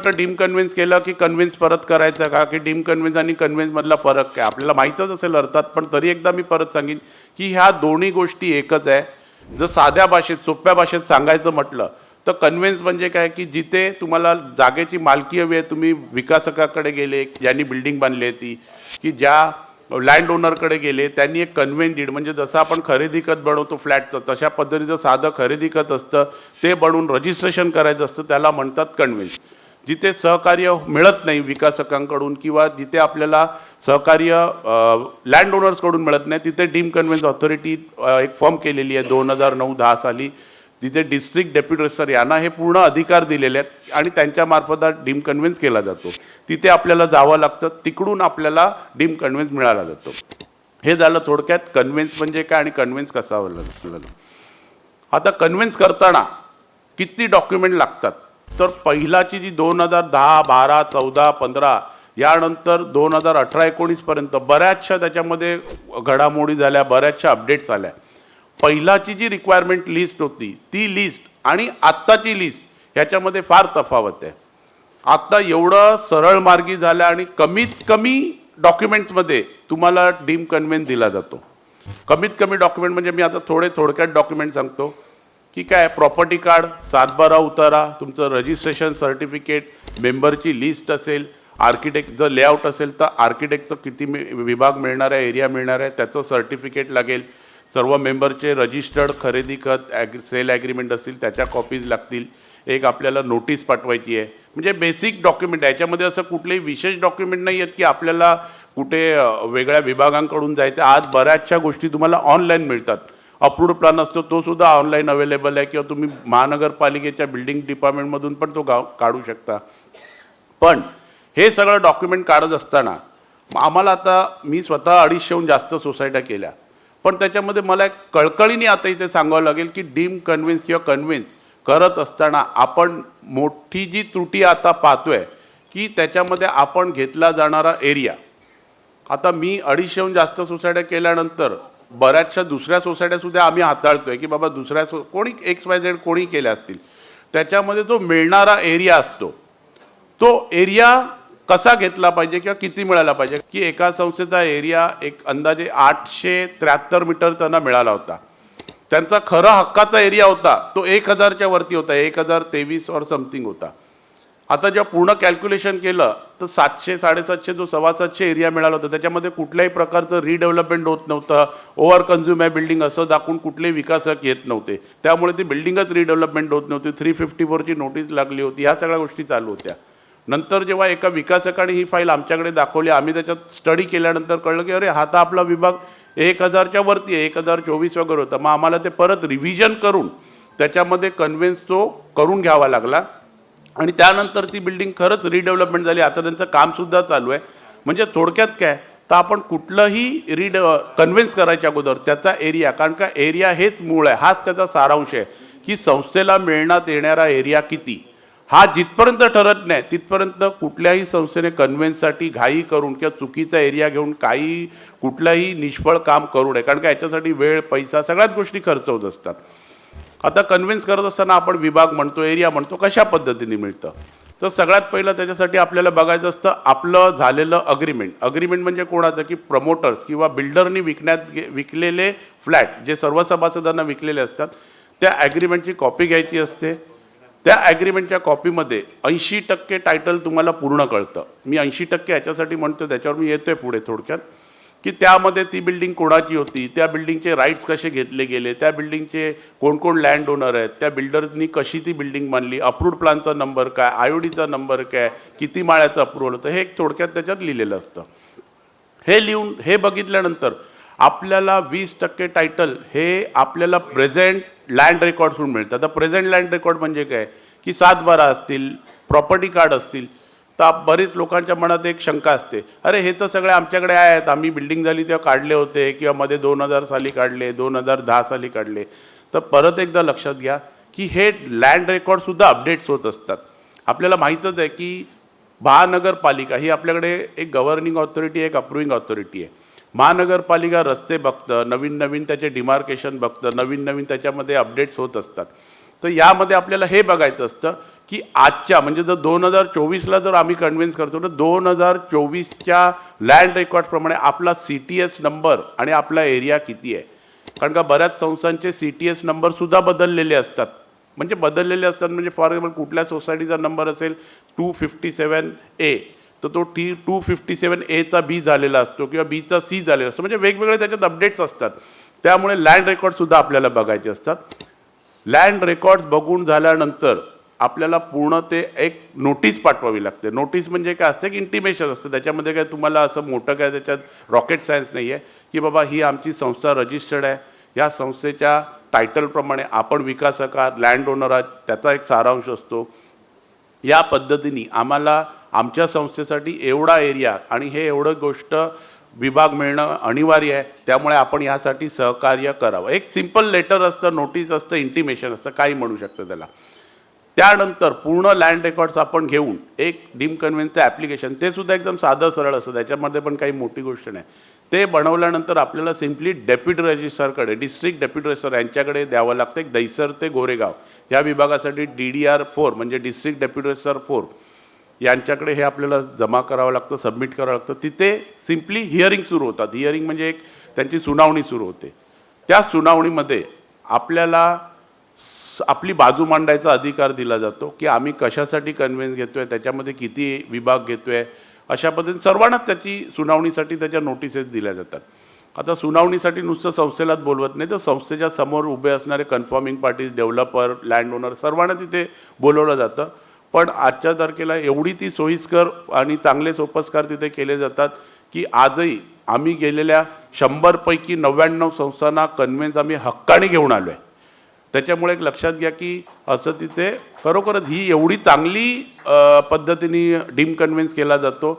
वाटतं dim convince केलं की कन्व्हिन्स परत करायचं का? की डीम कन्व्हिन्स आणि कन्व्हिन्समधला फरक काय? आपल्याला माहीतच असेल अर्थात पण तरी एकदा मी परत सांगेन की ह्या दोन्ही गोष्टी एकच आहे. जर साध्या भाषेत सोप्या भाषेत सांगायचं म्हटलं तर कन्व्हिन्स म्हणजे काय? की जिथे तुम्हाला जागेची मालकी हवी आहे तुम्ही विकासकाकडे गेले ज्यांनी बिल्डिंग बांधली आहे ती की ज्या लँड ओनरकडे गेले त्यांनी एक कन्व्हेन डीड म्हणजे जसं आपण खरेदी खत बनवतो फ्लॅटचं तशा पद्धतीचं साधं खरेदी खत असतं ते बनवून रजिस्ट्रेशन करायचं असतं त्याला म्हणतात कन्व्हेन्स जिथे सहकार्य मिळत नाही विकासकांकडून किंवा जिथे आपल्याला सहकार्य लँड ओनर्सकडून मिळत नाही तिथे डीम कन्व्हेन्स ऑथॉरिटी एक फॉर्म केलेली आहे दोन हजार नऊ दहा साली तिथे डिस्ट्रिक्ट डेप्युटी रजिस्टर यांना हे पूर्ण अधिकार दिलेले आहेत आणि त्यांच्यामार्फत डीम कन्व्हेन्स केला जातो. तिथे आपल्याला जावं लागतं तिकडून आपल्याला डीम कन्व्हेन्स मिळाला जातो. हे झालं थोडक्यात कन्व्हेन्स म्हणजे काय आणि कन्व्हेन्स कसा आता कन्व्हेन्स करताना किती डॉक्युमेंट लागतात? तर पहिलाची जी दोन हजार दहा बारा चौदा पंधरा यानंतर दोन हजार अठरा एकोणीसपर्यंत बऱ्याचशा त्याच्यामध्ये घडामोडी झाल्या बऱ्याचशा अपडेट्स आल्या. पहिलाची जी रिक्वायरमेंट लिस्ट होती ती लिस्ट आणि आत्ताची लिस्ट ह्याच्यामध्ये फार तफावत आहे. आत्ता एवढं सरळ मार्गी झालं आणि कमीत कमी डॉक्युमेंट्समध्ये तुम्हाला डीम कन्व्हेन दिला जातो. कमीत कमी डॉक्युमेंट म्हणजे मी आता थोडे थोडक्यात डॉक्युमेंट सांगतो. की काय प्रॉपर्टी कार्ड सातबारा उतारा तुमचं रजिस्ट्रेशन सर्टिफिकेट मेंबरची लिस्ट असेल आर्किटेक्ट जर लेआउट असेल तर आर्किटेक्टचं किती विभाग मिळणार आहे एरिया मिळणार आहे त्याचं सर्टिफिकेट लागेल. सर्व मेंबरचे रजिस्टर्ड खरेदी खत ॲग्री सेल ॲग्रीमेंट असतील त्याच्या कॉपीज लागतील. एक आपल्याला नोटीस पाठवायची आहे. म्हणजे बेसिक डॉक्युमेंट आहे. याच्यामध्ये असं कुठलेही विशेष डॉक्युमेंट नाही आहेत की आपल्याला कुठे वेगळ्या विभागांकडून जायचं आज बऱ्याचशा गोष्टी तुम्हाला ऑनलाईन मिळतात. अप्रूव्ड प्लॅन असतो तो सुद्धा ऑनलाईन अवेलेबल आहे किंवा तुम्ही महानगरपालिकेच्या बिल्डिंग डिपार्टमेंटमधून पण तो गाव काढू शकता. पण हे सगळं डॉक्युमेंट काढत असताना आम्हाला आता मी स्वतः अडीचशेहून जास्त सोसायट्या केल्या. पण त्याच्यामध्ये मला एक कळकळीने आता इथे सांगावं लागेल की डीम कन्व्हिन्स किंवा कन्व्हिन्स करत असताना आपण मोठी जी त्रुटी आता पाहतोय की त्याच्यामध्ये आपण घेतला जाणारा एरिया आता मी अडीचशेहून जास्त सोसायट्या केल्यानंतर बऱ्याचशा दुसऱ्या सोसायट्या सुद्धा आम्ही हाताळतोय की बाबा दुसऱ्या सो कोणी एक्स वाय झेड कोणी केल्या असतील. त्याच्यामध्ये जो मिळणारा एरिया असतो तो एरिया कसा घेतला पाहिजे किंवा किती मिळाला पाहिजे? की एका संस्थेचा एरिया एक अंदाजे आठशे त्र्याहत्तर मीटर त्यांना मिळाला होता. त्यांचा खरा हक्काचा एरिया होता तो एक हजारच्या वरती होता एक हजार तेवीस और समथिंग होता. आता जेव्हा पूर्ण कॅल्क्युलेशन केलं तर सातशे साडेसातशे जो सव्वा सातशे एरिया मिळाला होता त्याच्यामध्ये कुठल्याही प्रकारचं रिडेव्हलपमेंट होत नव्हतं. ओव्हर कन्झ्युम आहे बिल्डिंग असं दाखवून कुठलेही विकासक येत नव्हते. त्यामुळे ती बिल्डिंगच रिडेव्हलपमेंट होत नव्हती. थ्री फिफ्टी फोरची नोटीस लागली होती. ह्या सगळ्या गोष्टी चालू होत्या. नंतर जेव्हा एका विकासकाने ही फाईल आमच्याकडे दाखवली आम्ही त्याच्यात स्टडी केल्यानंतर कळलं की अरे हा तर आपला विभाग एक हजारच्या वरती आहे. एक हजार चोवीस वगैरे होता. मग आम्हाला ते परत रिव्हिजन करून त्याच्यामध्ये कन्व्हिन्स तो करून घ्यावा लागला. आणि त्यानंतर ती बिल्डिंग खरंच रिडेव्हलपमेंट झाली. आता त्यांचं कामसुद्धा चालू आहे. म्हणजे थोडक्यात काय? तर आपण कुठलंही रिड कन्व्हिन्स करायच्या अगोदर त्याचा एरिया कारण का एरिया हेच मूळ आहे. हाच त्याचा सारांश आहे की संस्थेला मिळण्यात येणारा एरिया किती? हा जिथपर्यंत ठरत नाही तिथपर्यंत कुठल्याही संस्थेने कन्व्हेन्ससाठी घाई करून किंवा चुकीचा एरिया घेऊन काही कुठलंही निष्फळ काम करू नये. कारण का याच्यासाठी वेळ पैसा सगळ्याच गोष्टी खर्च होत असतात. आता कन्व्हिन्स करत असताना आपण विभाग म्हणतो एरिया म्हणतो कशा पद्धतीने मिळतं? तर सगळ्यात पहिलं त्याच्यासाठी आपल्याला बघायचं असतं आपलं झालेलं अग्रीमेंट अग्रीमेंट म्हणजे कोणाचं? की प्रमोटर्स किंवा बिल्डरनी विकण्यात गे- विकलेले फ्लॅट जे सर्व सभासदांना विकलेले असतात त्या ॲग्रीमेंटची कॉपी घ्यायची असते. त्या ॲग्रीमेंटच्या कॉपीमध्ये ऐंशी टक्के टायटल तुम्हाला पूर्ण कळतं. मी ऐंशी टक्के याच्यासाठी म्हणतो त्याच्यावर मी येतोय पुढे थोडक्यात. की त्यामध्ये ती बिल्डिंग कोणाची होती? त्या बिल्डिंगचे राईट्स कसे घेतले गेले? त्या बिल्डिंगचे कोण कोण लँड ओनर आहेत? त्या बिल्डरनी कशी ती बिल्डिंग बांधली अप्रूव्ड प्लॅनचा नंबर काय? आयोडीचा नंबर काय? किती माळ्याचं अप्रूव्हल होतं? हे एक थोडक्यात त्याच्यात लिहिलेलं असतं. हे लिहून हे बघितल्यानंतर आपल्याला वीस टक्के टायटल हे आपल्याला प्रेझेंट लँड रेकॉर्डसून मिळतं. आता प्रेझेंट लँड रेकॉर्ड म्हणजे काय? की सात बारा असतील प्रॉपर्टी कार्ड असतील तर बरीच लोकांच्या मनात एक शंका असते. अरे हे तर सगळे आमच्याकडे आहेत. आम्ही बिल्डिंग झाली तेव्हा काढले होते किंवा मध्ये दोन हजार साली काढले दोन हजार दहा साली काढले. तर परत एकदा लक्षात घ्या की हे लँड रेकॉर्डसुद्धा अपडेट्स होत असतात. आपल्याला माहीतच आहे की महानगरपालिका ही आपल्याकडे एक गव्हर्निंग ऑथॉरिटी एक अप्रुव्हिंग ऑथॉरिटी आहे. महानगरपालिका रस्ते बघतं नवीन नवीन त्याचे डिमार्केशन बघतं नवीन नवीन त्याच्यामध्ये अपडेट्स होत असतात. तर यामध्ये आपल्याला हे बघायचं असतं की आजच्या म्हणजे जर दोन हजार चोवीसला जर आम्ही कन्व्हिन्स करतो तर दोन हजार चोवीसच्या लँड रेकॉर्डप्रमाणे आपला सी टी एस नंबर आणि आपला एरिया किती आहे? कारण का बऱ्याच संस्थांचे सी टी एस नंबरसुद्धा बदललेले असतात. म्हणजे बदललेले असतात म्हणजे फॉर एक्झाम्पल कुठल्या सोसायटीचा नंबर असेल टू फिफ्टी सेवन ए तर तो टी टू फिफ्टी सेवन एचा बी झालेला असतो किंवा बीचा सी झालेला असतो. म्हणजे वेगवेगळे त्याच्यात अपडेट्स असतात. त्यामुळे लँड रेकॉर्डसुद्धा आपल्याला बघायचे असतात. लँड रेकॉर्ड्स बघून झाल्यानंतर आपल्याला पूर्ण ते एक नोटीस पाठवावी लागते. नोटीस म्हणजे काय असतं की इंटिमेशन असतं. त्याच्यामध्ये काय तुम्हाला असं मोठं काय त्याच्यात रॉकेट सायन्स नाही आहे की बाबा ही आमची संस्था रजिस्टर्ड आहे. या संस्थेच्या टायटलप्रमाणे आपण विकासकार लँड ओनर आहात त्याचा एक सारांश असतो. या पद्धतीने आम्हाला आमच्या संस्थेसाठी एवढा एरिया आणि हे एवढं गोष्ट विभाग मिळणं अनिवार्य आहे. त्यामुळे आपण यासाठी सहकार्य करावं. एक सिंपल लेटर असतं नोटीस असतं इंटिमेशन असतं काही म्हणू शकतं त्याला. त्यानंतर पूर्ण लँड रेकॉर्ड्स आपण घेऊन एक डीम कन्व्हेन्सचं ॲप्लिकेशन ते सुद्धा एकदम साधं सरळ असतं. त्याच्यामध्ये पण काही मोठी गोष्ट नाही. ते बनवल्यानंतर आपल्याला सिम्पली डेप्युटी रजिस्ट्रारकडे डिस्ट्रिक्ट डेप्युटी रजिस्ट्रार यांच्याकडे द्यावं लागतं. एक दैसर ते गोरेगाव या विभागासाठी डी डी आर फोर म्हणजे डिस्ट्रिक्ट डेप्युटी रजिस्ट्रार फोर यांच्याकडे हे आपल्याला जमा करावं लागतं सबमिट करावं लागतं. तिथे सिम्पली हिअरिंग सुरू होतात. हिअरिंग म्हणजे एक त्यांची सुनावणी सुरू होते. त्या सुनावणीमध्ये आपल्याला आपली बाजू मांडायचा अधिकार दिला जातो की आम्ही कशासाठी कन्व्हिन्स घेतोय त्याच्यामध्ये किती विभाग घेतोय अशा पद्धतीने सर्वांनाच त्याची सुनावणीसाठी त्याच्या नोटिसेस दिल्या जातात. आता सुनावणीसाठी नुसतं संस्थेलाच बोलवत नाही तर संस्थेच्या समोर उभे असणारे confirming parties developer land owner सर्वांना तिथे बोलवलं जातं. पण आजच्या तारखेला एवढी ती सोयीस्कर आणि चांगले सोपस्कार तिथे केले जातात की आजही आम्ही गेलेल्या शंभरपैकी नव्याण्णव संस्थांना कन्व्हेन्स आम्ही हक्काने घेऊन आलो आहे त्याच्यामुळे एक लक्षात घ्या की असं तिथे खरोखरच ही एवढी चांगली पद्धतीने डीम कन्व्हिन्स केला जातो.